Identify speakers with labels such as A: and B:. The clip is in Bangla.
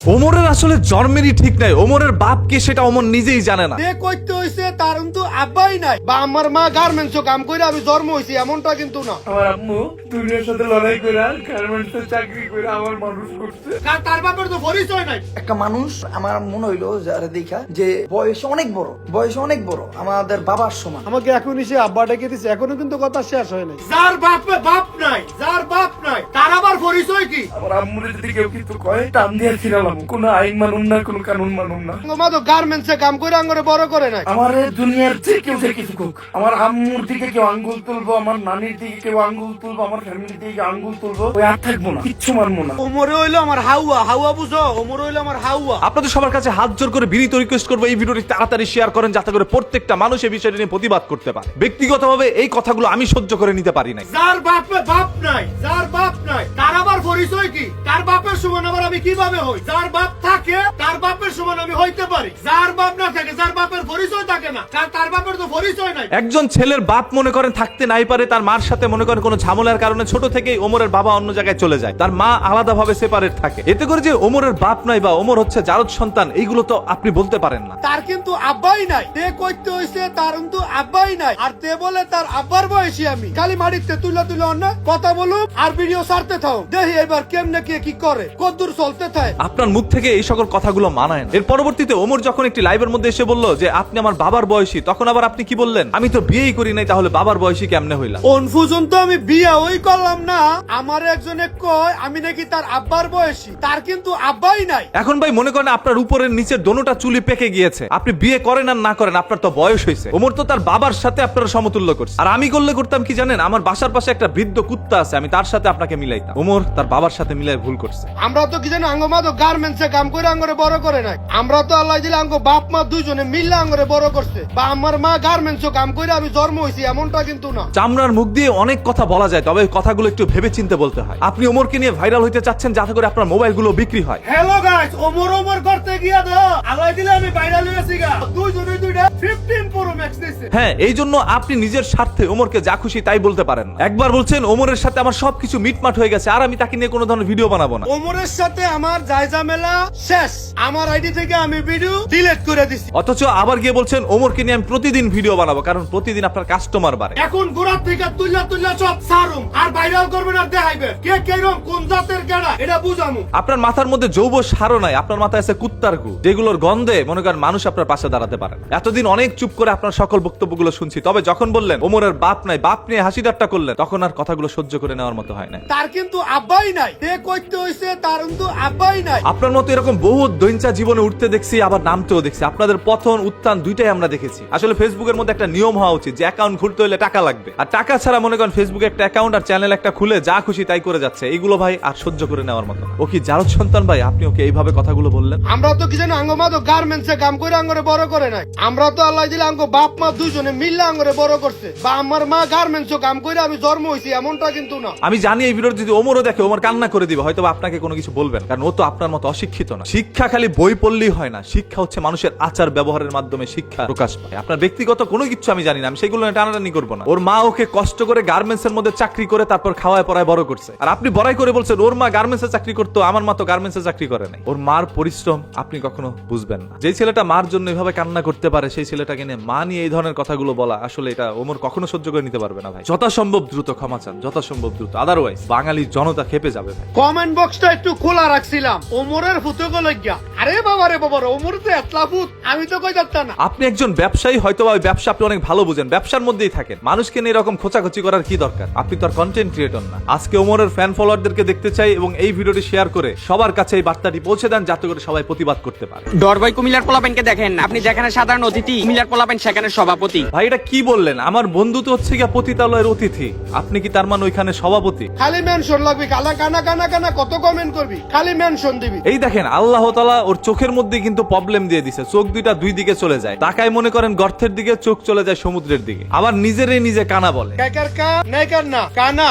A: ওমরের আসলে জন্মেরই ঠিক নাই। ওমরের বাপকে সেটা ওমর নিজেই জানে না।
B: যে কইতে হইছে তার কিন্তু আব্বাই নাই। বা আমার মা গার্মেন্টস কাম করে আমি জন্ম হইছি এমনটা কিন্তু না।
C: আমার আম্মু দুনিয়ার সাথে লড়াই করে গার্মেন্টস চাকরি করে আমার মানুষ করছে।
B: তার বাপের তো পরিচয় নাই।
D: একটা মানুষ আমার মনে হইল যারা দেখা যে বয়সে অনেক বড় বয়সে অনেক বড় আমাদের বাবার সমান।
B: আমাকে এখনই সে আব্বা ডেকে দিছে এখনও কিন্তু কথা শেষ হয় নাই। যার বাপে বাপ নাই যার বাপ পরিচয় কি?
C: আমার আম্মুর যদি কেউ কিছু কয় টান দিয়ে ছিলাম কোনো আইন মানুন না কোনো কানুন মানুন না।
B: মা তো গার্মেন্টস কাম করে আঙ্গরে বড় করে নাই।
C: আমার দুনিয়ার যে কেউ যে কিছু হোক আমার আম্মুর দিকে কেউ আঙ্গুল তুলবো আমার নানির দিকে কেউ আঙ্গুল তুলবো আমার ফ্যামিলির দিকে কেউ আঙ্গুল তুলবো ওই আর থাকব না কিচ্ছু মানবো না।
B: ওমরে হইল আমার হাউয়া হাউয়া বুঝো? ওমরে হইল আমার হাউয়া
A: আপনাদের সবার কাছে হাত জোর করে বিনীত রিকোয়েস্ট করব এই ভিডিওটি তাড়াতাড়ি শেয়ার করেন যাতে করে প্রত্যেকটা মানুষ এই বিষয়টি নিয়ে প্রতিবাদ করতে পারে। ব্যক্তিগতভাবে এই কথাগুলো আমি সহ্য করে নিতে পারি নাই।
B: যার বাপে বাপ নাই যার বাপ নাই পরিচয় কি? তার বাপের সমান আবার আমি কীভাবে হই? যার বাপ থাকে, তার বাপের সমান আমি হইতে পারি। যার বাপ না থাকে, যার বাপের পরিচয়
A: একজন ছেলের বাপ মনে করেন থাকতে নাই পারে তার মার সাথে মনে করেন কোনো ঝামেলার কারণে ছোট থেকেই ওমরের বাবা অন্য জায়গায় চলে যায়। তার মা আলাদাভাবে সেপারেট থাকে। এতে করে যে ওমরের বাপ নাই বা ওমর হচ্ছে জারদ সন্তান এইগুলো তো আপনি বলতে পারেন না।
B: তার কিন্তু আব্বাই নাই। তে কইতে হইছে তার কিন্তু আব্বাই নাই। আর তে বলে তার আব্বার বয়সী আমি। খালি মাটিতে তুলে তুলে অন্য কথা বলুক আর ভিডিও সারতে থাও। দেখি এবার কেমনে কে কি করে কদ্দূর চলতে থাকে।
A: আপনার মুখ থেকে এই সকল কথাগুলো মানায় না। এর পরবর্তীতে ওমর যখন একটি লাইভের মধ্যে এসে বলল যে আপনি আমার বাবার বয়সী তখন আবার আপনি কি বললেন? আমি তো বিয়েই করি নাই তাহলে বাবার বয়সী কেমনে হইলাম?
B: কনফিউশন তো আমি বিয়ে ওই করলাম না। আমার একজনে কয় আমি নাকি তার আব্বার বয়সী তার কিন্তু আব্বাই নাই।
A: এখন ভাই মনে করেন আপনার উপরের নিচের দোনোটা চুলি পেকে গিয়েছে। আপনি বিয়ে করেন আর না করেন আপনার তো বয়স হয়েছে ওমর তো তার বাবার সাথে আপনারা সমতুল্য করছে। আর আমি করলে করতাম কি জানেন? আমার বাসার পাশে একটা বৃদ্ধ কুত্তা আছে আমি তার সাথে আপনাকে মিলাইতাম। ওমর তার বাবার সাথে মিলাই ভুল করছে।
B: আমরা তো কি জানি আঙ্গ মা তো গার্মেন্টসে কাম করে আঙ্গরে বড় করে নাই। আমরা তো আল্লাহ দিলে আঙ্গ বাপ মা দুইজনে মিললে আঙ্গরে বড় করছে। বা আমার মা গার্মেন্টসও কাম করে আমি জন্ম হয়েছি এমনটা কিন্তু না।
A: চামড়ার মুখ দিয়ে অনেক কথা বলা যায় তবে কথাগুলো একটু ভেবে চিনতে বলতে হয়। আপনি ওমরকে নিয়ে ভাইরাল হইতে চাচ্ছেন যাতে করে আপনার মোবাইলগুলো বিক্রি হয়।
B: হ্যালো গাইস ওমর ওমর করতে গিয়া দাও। আলাই দিলে আমি ভাইরাল হয়েছি গা। দুইজনে দুইটা 15 প্রো ম্যাক্স দিছে
A: হ্যাঁ এই জন্য আপনি নিজের স্বার্থে ওমরকে যা খুশি তাই বলতে পারেন একবার বলছেন ওমরের সাথে আমার সবকিছু মিটমাট হয়ে গেছে আর আমি তাকে নিয়ে কোনো ধরনের ভিডিও বানাবো না।
B: ওমরের সাথে আমার জায়জামেলা শেষ। আমার আইডি থেকে আমি ভিডিও ডিলিট করে দিছি।
A: অথচ আবার গিয়ে বলছেন ওমরকে নিয়ে আমি প্রতিদিন ভিডিও বানাবো কারণ প্রতিদিন আপনার কাস্টমার বাড়ে।
B: এখন গোড়ার থেকে তুল্লা তুল্লা সব সারুম আর ভাইরাল করবেন আর দেখাইবে। কে কেরম কোন জাতের কেডা এটা বুঝামু।
A: আপনার মাথার মধ্যে যৌব সারও নাই আপনার মাথায় আছে কুত্তার গু যেগুলোর গন্ধে মনে করেন মানুষ আপনার পাশে দাঁড়াতে পারে এতদিন অনেক চুপ করে আপনার সকল বক্তব্যগুলো শুনছি। তবে যখন বললেন ওমরের বাপ নাই বাপ নিয়ে হাসি ঠাট্টা করলেন তখন আর কথাগুলো সহ্য করে নেওয়ার মতো হয় না
B: তার কিন্তু আব্বাই নাই। তে কইতে হইছে তার কিন্তু আব্বাই নাই।
A: আপনার মতো এরকম বহু দৈনচা জীবনে উঠতে দেখছি আবার নামতেও দেখছি। আপনাদের পতন উত্থান দুইটাই আমরা দেখেছি। আসলে ফেসবুকের মধ্যে একটা নিয়ম হওয়া উচিত যে অ্যাকাউন্ট খুলতে হলে টাকা লাগবে। আর টাকা ছাড়া মনে করেন ফেসবুকে একটা অ্যাকাউন্ট আর চ্যানেল একটা খুলে যা খুশি তাই করে যাচ্ছে। এইগুলো ভাই আর সহ্য করে নেওয়ার মতো। ও কি জারদ সন্তান ভাই? আপনি ওকে এইভাবে কথাগুলো বললেন?
B: আমরা তো কি জানি আঙ্গমা তো গার্মেন্টসে কাম করে আঙ্গরে বড় করে নাই। আমরা তো আল্লাহ দিলে আঙ্গ বাপ মা দুইজনে মিললে আঙ্গরে বড় করছে। বা আমার মা গার্মেন্টসও কাম করে আমি জন্ম হয়েছি এমনটা কিন্তু না।
A: আমি জানি এই ভিডিও যদি ওমরও দেখে, ওমর কান্না করে দিবে হয়তো আপনাকে কোনো কিছু বলবেন, কারণ ও তো আপনার মতো অশিক্ষিত না। শিক্ষা খালি বই পড়লেই হয় না, শিক্ষা হচ্ছে মানুষের আচার ব্যবহারের মাধ্যমে শিক্ষা প্রকাশ পায়। আপনার ব্যক্তিগত কোনো কিছু আমি জানি না, আমি সেগুলো টানাটানি করব না। ওর মা ওকে কষ্ট করে গার্মেন্টস এর মধ্যে চাকরি করে তারপর খাওয়ায় পড়ায় বড় করছে। আর আপনি বড়াই করে বলছেন, ওর মা গার্মেন্টস চাকরি করতো, আমার মা তো গার্মেন্টস এ চাকরি করে নাই। ওর মার পরিশ্রম আপনি কখনো বুঝবেন না। যে ছেলেটা মার জন্য এভাবে কান্না করতে পারে, সেই ছেলেটাকে নিয়ে মা নিয়ে এই ধরনের কথাগুলো বলা আসলে এটা ওমর কখনো সহ্য করে নিতে পারবে না ভাই। যথাসম্ভব দ্রুত ক্ষমা চান যথাসম্ভব দ্রুত। আদারওয়াইজ বাঙালি জনতা খেপে যাবে ভাই।
B: কমেন্ট বক্সটা একটু খোলা রাখছিলাম। ওমরের ফুতে গিয়া। আরে বাবা রে বাবা ওমর তো এতলা ফুট আমি তো কই যাচ্ছি না।
A: আপনি একজন ব্যবসায়ী হয়তো বা ব্যবসা আপনি অনেক ভালো বুঝেন। ব্যবসার মধ্যেই থাকেন। মানুষকে নিয়ে এরকম খোঁচাখুচি করার কি দরকার? আপনি তো আর কন্টেন্ট ক্রিয়েটর না। আজকে ওমরের ফ্যান ফলোয়ারদেরকে দেখতে চাই এবং এই ভিডিওটি শেয়ার করে সবার কাছে এই বার্তাটি পৌঁছে দেন যাতে করে সবাই প্রতিবাদ করতে পারে।
E: ডরবাই কুমিল্লার পোলাপেনকে দেখেন আপনি যেখানে সাধারণ অতিথি কুমিল্লার পোলাপেন সেখানে সভাপতি।
A: ভাই এটা কি বললেন? আমার বন্ধু তো হচ্ছে গিয়া পতিতালয়ের অতিথি। আপনি কি তার মানে ওইখানে সভাপতি?
B: খালি মেনশন লাগবে কালা কানা কানা কানা কত কমেন্ট করবি? খালি মেনশন দিবি।
A: এই দেখেন আল্লাহ তালা ওর চোখের মধ্যে কিন্তু প্রবলেম দিয়ে দিছে। চোখ দুইটা দুই দিকে চলে যায়। তাকায় মনে করেন গর্তের দিকে চোখ চলে যায় সমুদ্রের দিকে। আবার নিজেরই নিজে কানা বলে।
B: কাকার কা নেকার না কানা।